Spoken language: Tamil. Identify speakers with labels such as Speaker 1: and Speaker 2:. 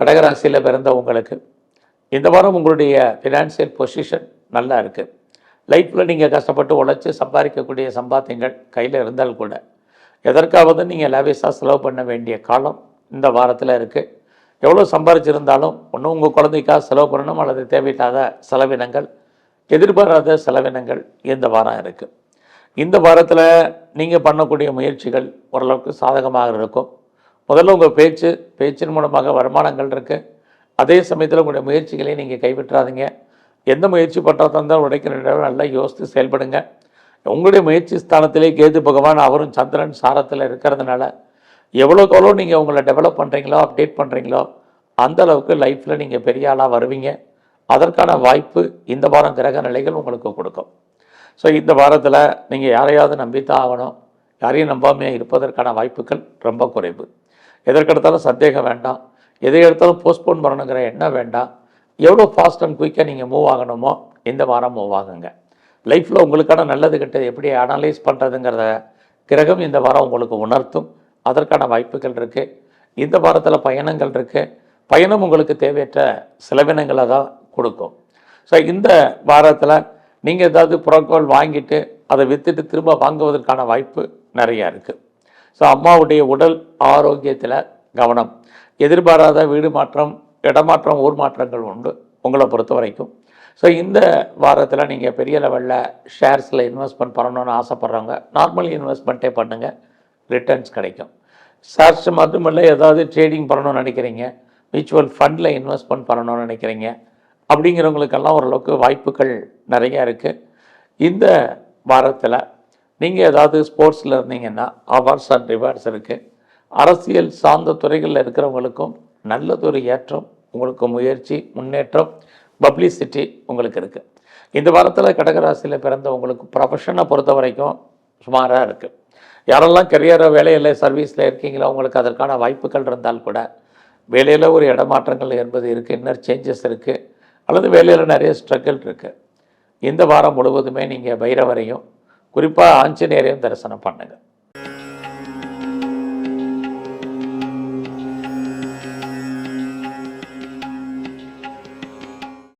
Speaker 1: கடகராசியில் பிறந்த உங்களுக்கு இந்த வாரம் உங்களுடைய ஃபினான்சியல் பொசிஷன் நல்லா இருக்குது லைஃப்பில் நீங்கள் கஷ்டப்பட்டு உழைச்சி சம்பாதிக்கக்கூடிய சம்பாத்தியங்கள் கையில் இருந்தால் கூட எதற்காவது நீங்கள் லேவிஸாக செலவு பண்ண வேண்டிய காலம் இந்த வாரத்தில் இருக்குது எவ்வளோ சம்பாரிச்சிருந்தாலும் ஒன்றும் உங்கள் குழந்தைக்காக செலவு பண்ணணும் அல்லது தேவையில்லாத செலவினங்கள் எதிர்பாராத செலவினங்கள் இந்த வாரம் இருக்குது இந்த வாரத்தில் நீங்கள் பண்ணக்கூடிய முயற்சிகள் ஓரளவுக்கு சாதகமாக இருக்கும். முதல்ல உங்கள் பேச்சு பேச்சின் மூலமாக வருமானங்கள் இருக்குது அதே சமயத்தில் உங்களுடைய முயற்சிகளை நீங்கள் கைவிட்டுறாதீங்க. எந்த முயற்சி பண்ணுறதா இருந்தாலும் உடைக்கிற நல்லா யோசித்து செயல்படுங்க. உங்களுடைய முயற்சி ஸ்தானத்திலே கேது பகவான் அவரும் சந்திரன் சாரத்தில் இருக்கிறதுனால எவ்வளோக்கு எவ்வளோ நீங்கள் உங்களை டெவலப் பண்ணுறீங்களோ அப்டேட் பண்ணுறீங்களோ அந்த அளவுக்கு லைஃப்பில் நீங்கள் பெரிய ஆளாக வருவீங்க. அதற்கான வாய்ப்பு இந்த வாரம் கிரக நிலைகள் உங்களுக்கு கொடுக்கும். ஸோ இந்த வாரத்தில் நீங்கள் யாரையாவது நம்பித்தான் ஆகணும். யாரையும் நம்பாமையாக இருப்பதற்கான வாய்ப்புகள் ரொம்ப குறைவு. எதற்கெடுத்தாலும் சந்தேகம் வேண்டாம். எதை எடுத்தாலும் போஸ்ட்போன் பண்ணணுங்கிற எண்ணம் வேண்டாம். எவ்வளோ ஃபாஸ்ட் அண்ட் குயிக்காக நீங்கள் மூவ் ஆகணுமோ இந்த வாரம் மூவ் ஆகுங்க. லைஃப்பில் உங்களுக்கான நல்லது கெட்டது எப்படி அனலைஸ் பண்ணுறதுங்கிறத கிரகம் இந்த வாரம் உங்களுக்கு உணர்த்தும். அதற்கான வாய்ப்புகள் இருக்குது இந்த வாரத்தில் பயணங்கள் இருக்குது பயணம் உங்களுக்கு தேவையற்ற செலவினங்களை தான் கொடுக்கும். ஸோ இந்த வாரத்தில் நீங்கள் ஏதாவது புறக்கோள் வாங்கிட்டு அதை விற்றுட்டு திரும்ப வாங்குவதற்கான வாய்ப்பு நிறையா இருக்குது ஸோ அம்மாவுடைய உடல் ஆரோக்கியத்தில் கவனம். எதிர்பாராத வீடு மாற்றம் இடமாற்றம் ஊர் மாற்றங்கள் உண்டு உங்களை பொறுத்த வரைக்கும். ஸோ இந்த வாரத்தில் நீங்கள் பெரிய லெவலில் ஷேர்ஸில் இன்வெஸ்ட்மெண்ட் பண்ணணும்னு ஆசைப்பட்றவங்க நார்மல் இன்வெஸ்ட்மெண்ட்டே பண்ணுங்கள் ரிட்டர்ன்ஸ் கிடைக்கும். ஷேர்ஸ் மட்டுமில்லை ஏதாவது ட்ரேடிங் பண்ணணும்னு நினைக்கிறீங்க மியூச்சுவல் ஃபண்டில் இன்வெஸ்ட்மெண்ட் பண்ணணும்னு நினைக்கிறீங்க அப்படிங்கிறவங்களுக்கெல்லாம் ஓரளவுக்கு வாய்ப்புகள் நிறையா இருக்குது இந்த வாரத்தில் நீங்கள் ஏதாவது ஸ்போர்ட்ஸில் இருந்தீங்கன்னா அவார்ட்ஸ் அண்ட் ரிவார்ட்ஸ் இருக்குது அரசியல் சார்ந்த துறைகளில் இருக்கிறவங்களுக்கும் நல்லதொரு ஏற்றம் உங்களுக்கு முயற்சி முன்னேற்றம் பப்ளிசிட்டி உங்களுக்கு இருக்குது இந்த வாரத்தில் கடகராசியில் பிறந்தவங்களுக்கு ப்ரொஃபஷனை பொறுத்த வரைக்கும் சுமாராக இருக்குது யாரெல்லாம் கெரியரை வேலையில் சர்வீஸில் இருக்கீங்களோ உங்களுக்கு அதற்கான வாய்ப்புகள் இருந்தால் கூட வேலையில் ஒரு இடமாற்றங்கள் என்பது இருக்குது இன்னர் சேஞ்சஸ் இருக்குது அல்லது வேலையில் நிறைய ஸ்ட்ரகிள் இருக்குது இந்த வாரம் முழுவதுமே நீங்கள் பைரவரையும் குறிப்பாக ஆஞ்சநேயரையும் தரிசனம் பண்ணுங்கள்